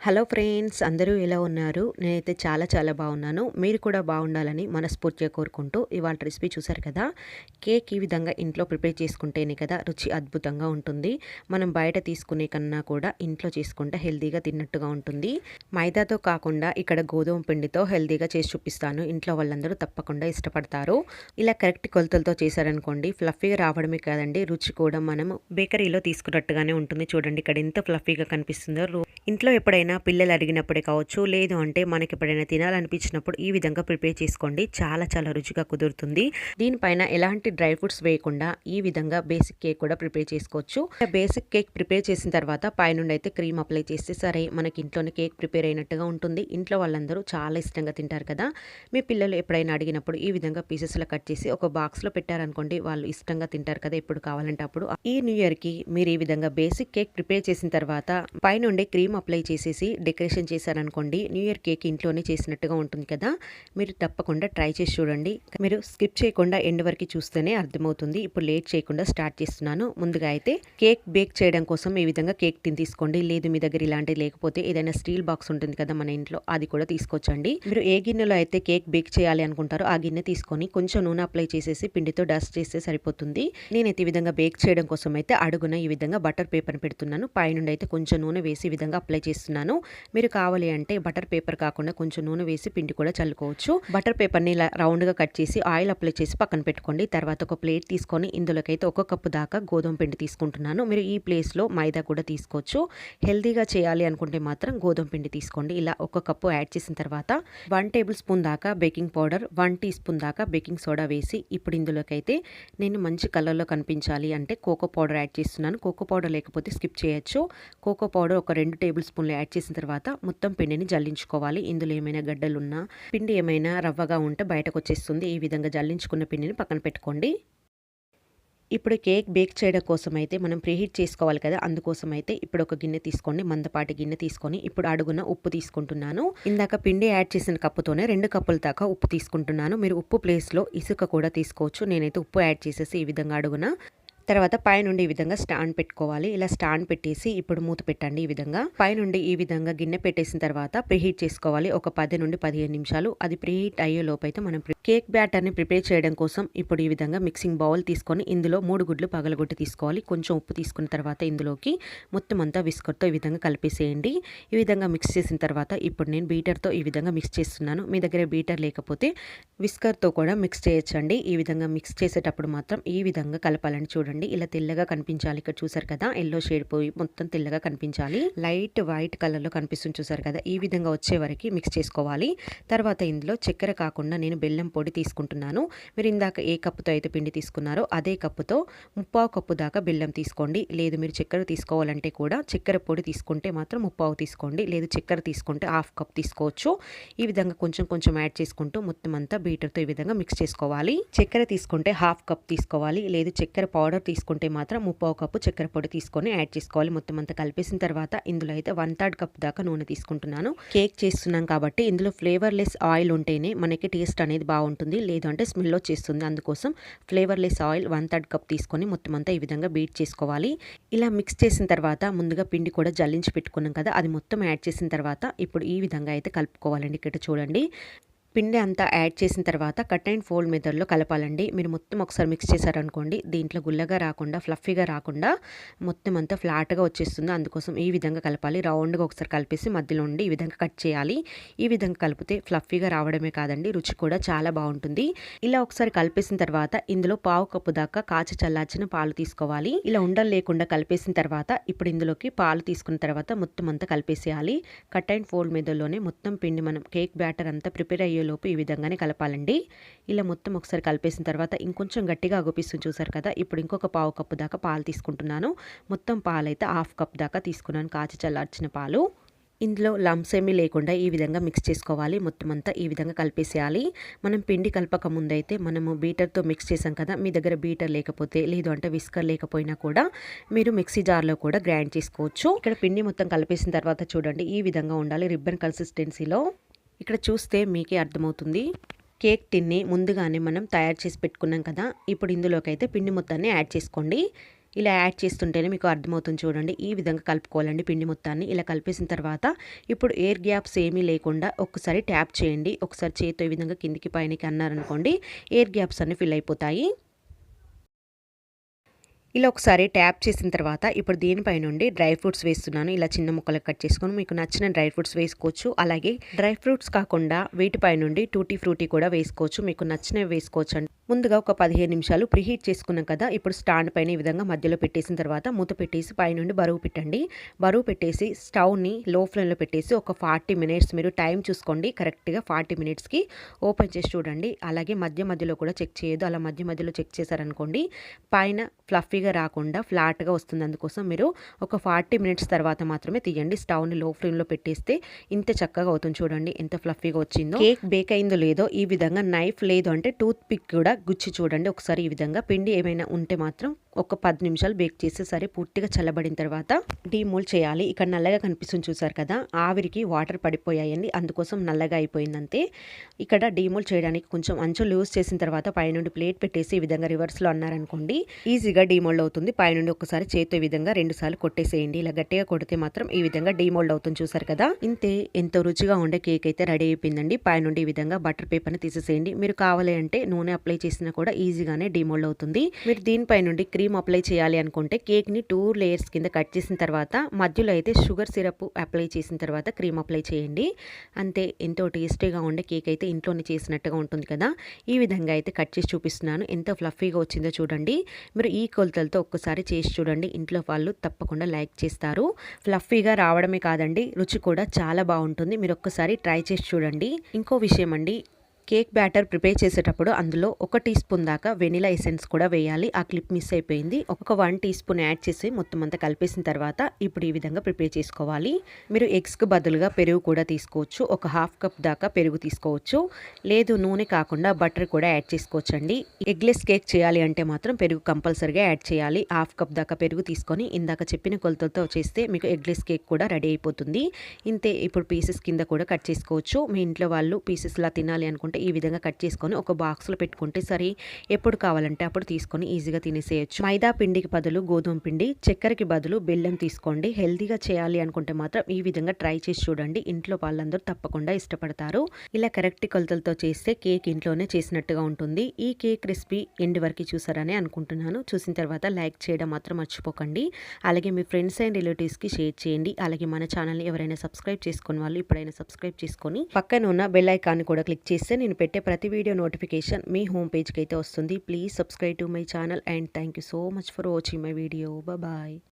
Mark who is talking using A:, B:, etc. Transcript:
A: Hello friends అందరూ ఎలా ఉన్నారు? నేనైతే చాలా చాలా బాగున్నాను. మీరు కూడా బాగుండాలని మనస్ఫూర్తిగా కోరుకుంటూ ఇవాళ రెసిపీ చూసారు కదా? కేక్ ఈ విధంగా ఇంట్లో ప్రిపేర్ చేసుకుంటేనే కదా రుచి అద్భుతంగా ఉంటుంది. మనం బయట తీసుకునే కన్నా కూడా ఇంట్లో చేసుకుంటే హెల్తీగా తిన్నట్టుగా ఉంటుంది. మైదాతో కాకుండా ఇక్కడ గోధుమ పిండితో హెల్తీగా చేసి చూపిస్తాను. ఇంట్లో వాళ్ళందరూ తప్పకుండా ఇష్టపడతారు. ఇలా కరెక్ట్ కొలతలతో చేశారనుకోండి ఫ్లఫీగా రావడమే కాదండి రుచి కూడా మనం బేకరీలో తీసుకున్నట్టుగానే ఉంటుంది. చూడండి ఇక్కడ ఎంత ఫ్లఫీగా కనిపిస్తుందో. ఇంట్లో ఎప్పుడైనా పిల్లలు అడిగినప్పుడే కావచ్చు లేదు అంటే మనకి ఎప్పుడైనా తినాలనిపించినప్పుడు ఈ విధంగా ప్రిపేర్ చేసుకోండి. చాలా చాలా రుచిగా కుదురుతుంది. దీనిపైన ఎలాంటి డ్రై ఫ్రూట్స్ వేయకుండా ఈ విధంగా బేసిక్ కేక్ కూడా ప్రిపేర్ చేసుకోవచ్చు. బేసిక్ కేక్ ప్రిపేర్ చేసిన తర్వాత పైనుండి అయితే క్రీమ్ అప్లై చేస్తే సరే మనకి ఇంట్లోనే కేక్ ప్రిపేర్ అయినట్టుగా ఉంటుంది. ఇంట్లో వాళ్ళందరూ చాలా ఇష్టంగా తింటారు కదా. మీ పిల్లలు ఎప్పుడైనా అడిగినప్పుడు ఈ విధంగా పీసెస్లో కట్ చేసి ఒక బాక్స్లో పెట్టారనుకోండి వాళ్ళు ఇష్టంగా తింటారు కదా ఎప్పుడు కావాలంటే అప్పుడు. ఈ న్యూ ఇయర్కి మీరు ఈ విధంగా బేసిక్ కేక్ ప్రిపేర్ చేసిన తర్వాత పైనుండి క్రీమ్ అప్లై చేసేసి డెకరేషన్ చేశారనుకోండి న్యూ ఇయర్ కేక్ ఇంట్లోనే చేసినట్టుగా ఉంటుంది కదా. మీరు తప్పకుండా ట్రై చేసి చూడండి. మీరు స్కిప్ చేయకుండా ఎండ్ వరకు చూస్తేనే అర్థమవుతుంది. ఇప్పుడు లేట్ చేయకుండా స్టార్ట్ చేస్తున్నాను. ముందుగా అయితే కేక్ బేక్ చేయడం కోసం ఈ విధంగా కేక్ తిని తీసుకోండి. లేదు మీ దగ్గర ఇలాంటివి లేకపోతే ఏదైనా స్టీల్ బాక్స్ ఉంటుంది కదా మన ఇంట్లో అది కూడా తీసుకోవచ్చండి. మీరు ఏ గిన్నెలో అయితే కేక్ బేక్ చేయాలి అనుకుంటారో ఆ గిన్నె తీసుకొని కొంచెం నూనె అప్లై చేసేసి పిండితో డస్ట్ చేస్తే సరిపోతుంది. నేనైతే ఈ విధంగా బేక్ చేయడం కోసం అయితే అడుగున ఈ విధంగా బటర్ పేపర్ పెడుతున్నాను. పైనుండి అయితే కొంచెం నూనె వేసి ఈ విధంగా అప్లై చేస్తున్నాను. మీరు కావాలి అంటే బటర్ పేపర్ కాకుండా కొంచెం నూనె వేసి పిండి కూడా చల్లుకోవచ్చు. బటర్ పేపర్ని ఇలా రౌండ్గా కట్ చేసి ఆయిల్ అప్లై చేసి పక్కన పెట్టుకోండి. తర్వాత ఒక ప్లేట్ తీసుకొని ఇందులోకైతే ఒక కప్పు దాకా గోధుమ పిండి తీసుకుంటున్నాను. మీరు ఈ ప్లేస్లో మైదా కూడా తీసుకోవచ్చు. హెల్తీగా చేయాలి అనుకుంటే మాత్రం గోధుమ పిండి తీసుకోండి. ఇలా ఒక కప్పు యాడ్ చేసిన తర్వాత వన్ టేబుల్ స్పూన్ దాకా baking powder one teaspoon దాకా బేకింగ్ సోడా వేసి ఇప్పుడు ఇందులోకైతే నేను మంచి కలర్లో కనిపించాలి అంటే కోకో పౌడర్ యాడ్ చేస్తున్నాను. కోకో పౌడర్ లేకపోతే స్కిప్ చేయొచ్చు. కోకో పౌడర్ ఒక రెండు టేబుల్ స్పూన్లు యాడ్ చేసిన తర్వాత మొత్తం పిండిని జల్లించుకోవాలి. ఇందులో ఏమైనా గడ్డలున్నా పిండి ఏమైనా రవ్వగా ఉంటే బయటకు వచ్చేస్తుంది ఈ విధంగా జల్లించుకున్న పిండిని పక్కన పెట్టుకోండి. ఇప్పుడు కేక్ బేక్ చేయడం కోసం అయితే మనం ప్రీహీట్ చేసుకోవాలి కదా. అందుకోసం అయితే ఇప్పుడు ఒక గిన్నె తీసుకోండి. మందపాటి గిన్నె తీసుకొని ఇప్పుడు అడుగున ఉప్పు తీసుకుంటున్నాను. ఇందాక పిండి యాడ్ చేసిన కప్పుతోనే రెండు కప్పుల దాకా ఉప్పు తీసుకుంటున్నాను. మీరు ఉప్పు ప్లేస్లో ఇసుక కూడా తీసుకోవచ్చు. నేనైతే ఉప్పు యాడ్ చేసేసి ఈ విధంగా అడుగున తర్వాత పైనుండి ఈ విధంగా స్టాండ్ పెట్టుకోవాలి. ఇలా స్టాండ్ పెట్టేసి ఇప్పుడు మూత పెట్టండి ఈ విధంగా. పైనుండి ఈ విధంగా గిన్నె పెట్టేసిన తర్వాత ప్రీహీట్ చేసుకోవాలి. ఒక పది నుండి పదిహేను నిమిషాలు. అది ప్రీహీట్ అయ్యే లోపైతే మనం కేక్ బ్యాటర్ని ప్రిపేర్ చేయడం కోసం ఇప్పుడు ఈ విధంగా మిక్సింగ్ బౌల్ తీసుకొని ఇందులో మూడు గుడ్లు పగలగొట్టి తీసుకోవాలి. కొంచెం ఉప్పు తీసుకున్న తర్వాత ఇందులోకి మొత్తం అంతా విస్కర్తో ఈ విధంగా కలిపేసేయండి. ఈ విధంగా మిక్స్ చేసిన తర్వాత ఇప్పుడు నేను బీటర్తో ఈ విధంగా మిక్స్ చేస్తున్నాను. మీ దగ్గర బీటర్ లేకపోతే విస్కర్తో కూడా మిక్స్ చేయొచ్చండి. ఈ విధంగా మిక్స్ చేసేటప్పుడు మాత్రం ఈ విధంగా కలపాలని చూడండి. చూడండి. ఇలా తెల్లగా కనిపించాలి. ఇక్కడ చూసారు కదా? ఎల్లో షేడ్ పోయి మొత్తం తెల్లగా కనిపించాలి. లైట్ వైట్ కలర్లో కనిపిస్తుంది చూసారు కదా? ఈ విధంగా వచ్చే వరకు మిక్స్ చేసుకోవాలి. తర్వాత ఇందులో చక్కెర కాకుండా నేను బెల్లం పొడి తీసుకుంటున్నాను. మీరు ఇందాక ఏ కప్పుతో అయితే పిండి తీసుకున్నారో అదే కప్పుతో ముప్పావు కప్పు దాకా బెల్లం తీసుకోండి. లేదు మీరు చక్కెర తీసుకోవాలంటే కూడా చక్కెర పొడి తీసుకుంటే మాత్రం ముప్పావు తీసుకోండి. లేదు చక్కెర తీసుకుంటే హాఫ్ కప్ తీసుకోవచ్చు. ఈ విధంగా కొంచెం కొంచెం యాడ్ చేసుకుంటూ మొత్తం అంతా బీటర్తో ఈ విధంగా మిక్స్ చేసుకోవాలి. చక్కెర తీసుకుంటే హాఫ్ కప్ తీసుకోవాలి. లేదు చక్కెర పౌడర్ తీసుకుంటే మాత్రం ముప్పావు కప్పు చక్కెర పొడి తీసుకొని యాడ్ చేసుకోవాలి. మొత్తం అంతా కలిపేసిన తర్వాత ఇందులో అయితే వన్ థర్డ్ కప్ దాకా నూనె తీసుకుంటున్నాను. కేక్ చేస్తున్నాం కాబట్టి ఇందులో ఫ్లేవర్లెస్ ఆయిల్ ఉంటేనే మనకి టేస్ట్ అనేది బాగుంటుంది. లేదంటే స్మెల్ వచ్చేస్తుంది. అందుకోసం flavourless oil one third cup తీసుకొని మొత్తం అంతా ఈ విధంగా బీట్ చేసుకోవాలి. ఇలా మిక్స్ చేసిన తర్వాత ముందుగా పిండి కూడా జల్లించి పెట్టుకున్నాం కదా అది మొత్తం యాడ్ చేసిన తర్వాత ఇప్పుడు ఈ విధంగా అయితే కలుపుకోవాలండి. ఇక్కడ చూడండి. పిండి అంతా యాడ్ చేసిన తర్వాత కట్ అండ్ ఫోల్డ్ మెథడ్లో కలపాలండి. మీరు మొత్తం ఒకసారి మిక్స్ చేశారనుకోండి దీంట్లో గుల్లగా రాకుండా ఫ్లఫీగా రాకుండా మొత్తం అంతా ఫ్లాట్గా వచ్చేస్తుంది. అందుకోసం ఈ విధంగా కలపాలి. రౌండ్గా ఒకసారి కలిపేసి మధ్యలో ఉండి ఈ విధంగా కట్ చేయాలి. ఈ విధంగా కలిపితే ఫ్లఫీగా రావడమే కాదండి రుచి కూడా చాలా బాగుంటుంది. ఇలా ఒకసారి కలిపేసిన తర్వాత ఇందులో పావు కప్పు దాకా కాచి చల్లార్చిన పాలు తీసుకోవాలి. ఇలా ఉండలు లేకుండా కలిపేసిన తర్వాత ఇప్పుడు ఇందులోకి పాలు తీసుకున్న తర్వాత మొత్తం అంతా కలిపేసేయాలి. కట్ అండ్ ఫోల్డ్ మెథడ్లోనే మొత్తం పిండి మనం కేక్ బ్యాటర్ అంతా ప్రిపేర్ అయ్యే లోపు ఈ విధంగానే కలపాలండి. ఇలా మొత్తం ఒకసారి కలిపేసిన తర్వాత ఇంకొంచెం గట్టిగా అగుపిస్తుంది చూసారు కదా. ఇప్పుడు ఇంకొక పావు కప్పు దాకా పాలు తీసుకుంటున్నాను. మొత్తం పాలు అయితే హాఫ్ కప్ దాకా తీసుకున్నాను కాచి చల్లార్చిన పాలు. ఇందులో లంప్స్ ఏమీ లేకుండా ఈ విధంగా మిక్స్ చేసుకోవాలి. మొత్తం అంతా ఈ విధంగా కలిపేసేయాలి. మనం పిండి కలపక ముందైతే మనము బీటర్తో మిక్స్ చేసాం కదా. మీ దగ్గర బీటర్ లేకపోతే లేదు అంటే విస్కర్ లేకపోయినా కూడా మీరు మిక్సీ జార్లో కూడా గ్రైండ్ చేసుకోవచ్చు. ఇక్కడ పిండి మొత్తం కలిపేసిన తర్వాత చూడండి. ఈ విధంగా ఉండాలి. రిబ్బన్ కన్సిస్టెన్సీలో. ఇక్కడ చూస్తే మీకే అర్థమవుతుంది. కేక్ టిన్ని ముందుగానే మనం తయారు చేసి పెట్టుకున్నాం కదా ఇప్పుడు ఇందులోకి అయితే పిండి మొత్తాన్ని యాడ్ చేసుకోండి. ఇలా యాడ్ చేస్తుంటేనే మీకు అర్థమవుతుంది చూడండి. ఈ విధంగా కలుపుకోవాలండి పిండి మొత్తాన్ని. ఇలా కలిపేసిన తర్వాత ఇప్పుడు ఎయిర్ గ్యాప్స్ ఏమీ లేకుండా ఒక్కసారి ట్యాప్ చేయండి. ఒకసారి చేతితో ఈ విధంగా కిందికి పైనకి అన్నారనుకోండి ఎయిర్ గ్యాప్స్ అన్నీ ఫిల్ అయిపోతాయి. ఇలా ఒకసారి ట్యాప్ చేసిన తర్వాత ఇప్పుడు దీనిపై నుండి డ్రై ఫ్రూట్స్ వేస్తున్నాను. ఇలా చిన్న ముక్కలు కట్ చేసుకొని మీకు నచ్చిన డ్రై ఫ్రూట్స్ వేసుకోవచ్చు. అలాగే డ్రై ఫ్రూట్స్ కాకుండా వీటిపై నుండి టూటీ ఫ్రూటీ కూడా వేసుకోవచ్చు. మీకు నచ్చినవి వేసుకోవచ్చు అండి. ముందుగా ఒక పదిహేను నిమిషాలు ప్రీహీట్ చేసుకున్నాం కదా ఇప్పుడు స్టాండ్ పైన ఈ విధంగా మధ్యలో పెట్టేసిన తర్వాత మూత పెట్టేసి పైనుండి బరువు పెట్టండి. బరువు పెట్టేసి స్టవ్ని లో ఫ్లేమ్లో పెట్టేసి ఒక ఫార్టీ మినిట్స్ మీరు టైం చూసుకోండి. కరెక్ట్గా ఫార్టీ మినిట్స్కి ఓపెన్ చేసి చూడండి. అలాగే మధ్య మధ్యలో కూడా చెక్ చేయదు అలా మధ్య మధ్యలో చెక్ చేశారనుకోండి పైన ఫ్లఫీగా రాకుండా ఫ్లాట్గా వస్తుంది అందుకోసం మీరు ఒక ఫార్టీ మినిట్స్ తర్వాత మాత్రమే తీయండి. స్టవ్ని లో ఫ్లేమ్లో పెట్టేస్తే ఇంత చక్కగా అవుతుంది చూడండి. ఎంత ఫ్లఫీగా వచ్చిందో. కేక్ బేక్ అయిందో లేదో ఈ విధంగా నైఫ్ లేదు అంటే టూత్ పిక్ కూడా గుచ్చి చూడండి. ఒకసారి ఈ విధంగా పిండి ఏమైనా ఉంటే మాత్రం ఒక పది నిమిషాలు బేక్ చేసి సరే పూర్తిగా చల్లబడిన తర్వాత డీమోల్ చేయాలి. ఇక్కడ నల్లగా కనిపిస్తుంది చూసారు కదా ఆవిరికి వాటర్ పడిపోయాయండి. అందుకోసం నల్లగా అయిపోయిందంతే. ఇక్కడ డీమోల్ చేయడానికి కొంచెం అంచు లూజ్ చేసిన తర్వాత పైనుండి ప్లేట్ పెట్టేసి ఈ విధంగా రివర్స్లో అన్నారనుకోండి ఈజీగా డీమోల్డ్ అవుతుంది. పైనుండి ఒకసారి చేతితో ఈ విధంగా రెండు సార్లు కొట్టేసేయండి. ఇలా గట్టిగా కొడితే మాత్రం ఈ విధంగా డీమోల్డ్ అవుతుంది చూసారు కదా. ఇంతే ఎంతో రుచిగా ఉండే కేక్ అయితే రెడీ అయిపోయిందండి. పైనుండి ఈ విధంగా బటర్ పేపర్ని తీసేసేయండి. మీరు కావాలి అంటే నూనె అప్లై చేసినా కూడా ఈజీగానే డీమోల్డ్ అవుతుంది. మీరు దీనిపై నుండి క్రీమ్ క్రీమ్ అప్లై చేయాలి అనుకుంటే కేక్ని టూ లేయర్స్ కింద కట్ చేసిన తర్వాత మధ్యలో అయితే షుగర్ సిరప్ అప్లై చేసిన తర్వాత క్రీమ్ అప్లై చేయండి. అంతే ఎంతో టేస్టీగా ఉండే కేక్ అయితే ఇంట్లోనే చేసినట్టుగా ఉంటుంది కదా. ఈ విధంగా అయితే కట్ చేసి చూపిస్తున్నాను. ఎంత ఫ్లఫీగా వచ్చిందో చూడండి. మీరు ఈ కొలతలతో ఒక్కసారి చేసి చూడండి. ఇంట్లో వాళ్ళు తప్పకుండా లైక్ చేస్తారు. ఫ్లఫీగా రావడమే కాదండి రుచి కూడా చాలా బాగుంటుంది. మీరు ఒక్కసారి ట్రై చేసి చూడండి. ఇంకో విషయం అండి కేక్ బ్యాటర్ ప్రిపేర్ చేసేటప్పుడు అందులో ఒక టీ స్పూన్ దాకా వెనిలా ఎసెన్స్ కూడా వేయాలి. ఆ క్లిప్ మిస్ అయిపోయింది. ఒక వన్ టీ స్పూన్ యాడ్ చేసి మొత్తం అంతా కలిపేసిన తర్వాత ఇప్పుడు ఈ విధంగా ప్రిపేర్ చేసుకోవాలి. మీరు ఎగ్స్కి బదులుగా పెరుగు కూడా తీసుకోవచ్చు. ఒక హాఫ్ కప్ దాకా పెరుగు తీసుకోవచ్చు. లేదు నూనె కాకుండా బటర్ కూడా యాడ్ చేసుకోవచ్చు అండి ఎగ్లెస్ కేక్ చేయాలి అంటే మాత్రం పెరుగు కంపల్సరిగా యాడ్ చేయాలి. హాఫ్ కప్ దాకా పెరుగు తీసుకొని ఇందాక చెప్పిన కొలతలతో చేస్తే మీకు ఎగ్లెస్ కేక్ కూడా రెడీ అయిపోతుంది. ఇంతే ఇప్పుడు పీసెస్ కింద కూడా కట్ చేసుకోవచ్చు. మీ ఇంట్లో వాళ్ళు పీసెస్లా తినాలి అనుకుంటే ఈ విధంగా కట్ చేసుకొని ఒక బాక్స్లో పెట్టుకుంటే సరే ఎప్పుడు కావాలంటే అప్పుడు తీసుకొని ఈజీగా తినేసేయచ్చు. మైదా పిండికి బదులు గోధుమ పిండి చక్కెరకి బదులు బెల్లం తీసుకోండి. హెల్తీగా చేయాలి అనుకుంటే మాత్రం ఈ విధంగా ట్రై చేసి చూడండి. ఇంట్లో వాళ్ళందరూ తప్పకుండా ఇష్టపడతారు. ఇలా కరెక్ట్ కొలతలతో చేస్తే కేక్ ఇంట్లోనే చేసినట్టుగా ఉంటుంది. ఈ కేక్ రెసిపీ ఎండ్ వరకు చూసారని అనుకుంటున్నాను. చూసిన తర్వాత లైక్ చేయడం మాత్రం మర్చిపోకండి. అలాగే మీ ఫ్రెండ్స్ అండ్ రిలేటివ్స్కి షేర్ చేయండి. అలాగే మన ఛానల్ని ఎవరైనా సబ్స్క్రైబ్ చేసుకుని వాళ్ళు ఇప్పుడైనా సబ్స్క్రైబ్ చేసుకొని పక్కన ఉన్న బెల్ ఐకాన్ కూడా క్లిక్ చేస్తే నేను పెట్టే ప్రతి వీడియో నోటిఫికేషన్ మీ హోమ్ పేజ్కి అయితే వస్తుంది. Please subscribe to my channel and thank you so much for watching my video bye